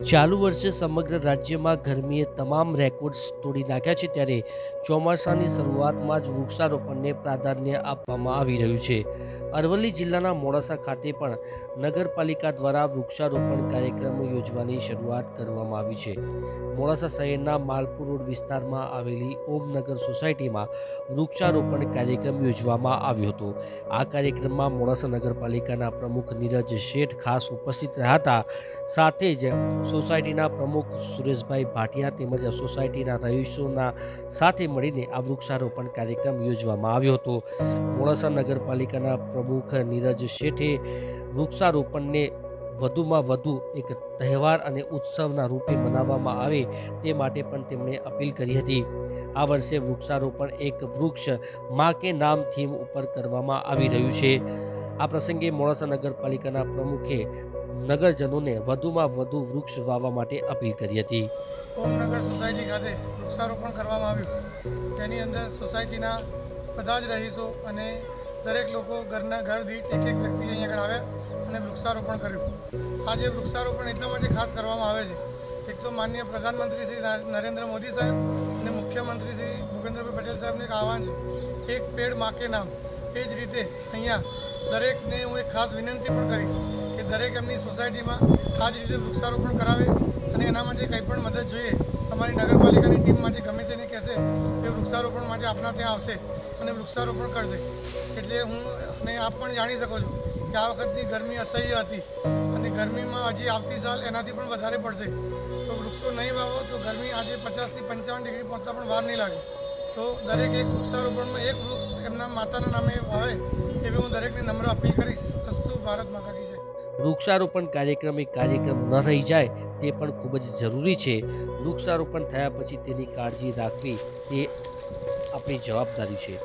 ચાલુ વર્ષે સમગ્ર રાજ્યમાં ગરમીએ તમામ રેકોર્ડ્સ તોડી નાખ્યા છે ત્યારે ચોમાસાની શરૂઆતમાં જ વૃક્ષારોપણને પ્રાધાન્ય આપવામાં આવી રહ્યું છે. અરવલ્લી જિલ્લાના મોડાસા ખાતે પણ નગરપાલિકા દ્વારા વૃક્ષારોપણ કાર્યક્રમ યોજવાની શરૂઆત કરવામાં આવી છે. મોડાસા શહેરના માલપુર રોડ વિસ્તારમાં આવેલી ઓમનગર સોસાયટીમાં વૃક્ષારોપણ કાર્યક્રમ યોજવામાં આવ્યો હતો. આ કાર્યક્રમમાં મોડાસા નગરપાલિકાના પ્રમુખ નીરજ શેઠ ખાસ ઉપસ્થિત રહ્યા હતા. સાથે જ સોસાયટીના પ્રમુખ સુરેશભાઈ ભાટિયા તેમજ સોસાયટીના રહીશોના સાથે મળીને આ વૃક્ષારોપણ કાર્યક્રમ યોજવામાં આવ્યો હતો. મોડાસા નગરપાલિકાના પ્રમુખ નીરજ શેઠે વૃક્ષારોપણને વધુમાં વધુ એક તહેવાર અને ઉત્સવના રૂપે મનાવવામાં આવે તે માટે પણ તેમણે અપીલ કરી હતી. આ વર્ષે વૃક્ષારોપણ એક વૃક્ષ મા કે નામ થીમ ઉપર કરવામાં આવી રહ્યું છે. આ પ્રસંગે મોડાસા નગરપાલિકાના પ્રમુખે નગરજનોને વધુમાં વધુ વૃક્ષ વાવવા માટે અપીલ કરી હતી. ઓમનગર સોસાયટી ખાતે વૃક્ષારોપણ કરવામાં આવ્યું. તેની અંદર સોસાયટીના બધા જ રહીશો અને દરેક લોકો ઘરના ઘર દીઠ એક એક વ્યક્તિ અહીં આગળ આવ્યા અને વૃક્ષારોપણ કર્યું. આજે વૃક્ષારોપણ એટલા માટે ખાસ કરવામાં આવે છે એક તો માનનીય પ્રધાનમંત્રી શ્રી નરેન્દ્ર મોદી સાહેબ અને મુખ્યમંત્રી શ્રી ભૂપેન્દ્રભાઈ પટેલ સાહેબને એક આહવાન છે. એક પેડ માકે નામ. એ જ રીતે અહીંયા દરેકને હું એક ખાસ વિનંતી પણ કરીશ કે દરેક એમની સોસાયટીમાં આ જ રીતે વૃક્ષારોપણ કરાવે અને એના માટે કંઈ પણ મદદ જોઈએ, તમારી નગરપાલિકાની ટીમમાંથી ગમે વૃક્ષારોપણ માટે આપણા ત્યાં આવશે અને વૃક્ષારોપણ કરશે. એટલે હું અને આપ પણ જાણી શકો છો કે આ વખતની ગરમી અસહ્ય હતી અને ગરમીમાં હજી આવતી સાલ એનાથી પણ વધારે પડશે. તો વૃક્ષો નહીં વાવો તો ગરમી આજે પચાસથી પંચાવન ડિગ્રી પહોંચતા પણ વાર નહીં લાગે. તો દરેક એક વૃક્ષારોપણમાં એક વૃક્ષ એમના માતાના નામે વાવે એવી હું દરેકને નમ્ર અપીલ કરીશ. અસ્તુ ભારત માતા કી જય. વૃક્ષારોપણ કાર્યક્રમ એ કાર્યક્રમ ન રહી જાય તે પણ ખૂબ જ જરૂરી છે. વૃક્ષારોપણ થયા પછી તેની કાળજી રાખવી તે આપણી જવાબદારી છે.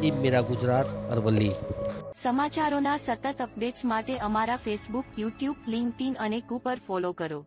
ટીમ મેરા ગુજરાત અરવલ્લી. સમાચારોના સતત અપડેટ્સ માટે અમારા ફેસબુક યુટ્યુબ લિંક્ડઇન અને કુપર ફોલો કરો.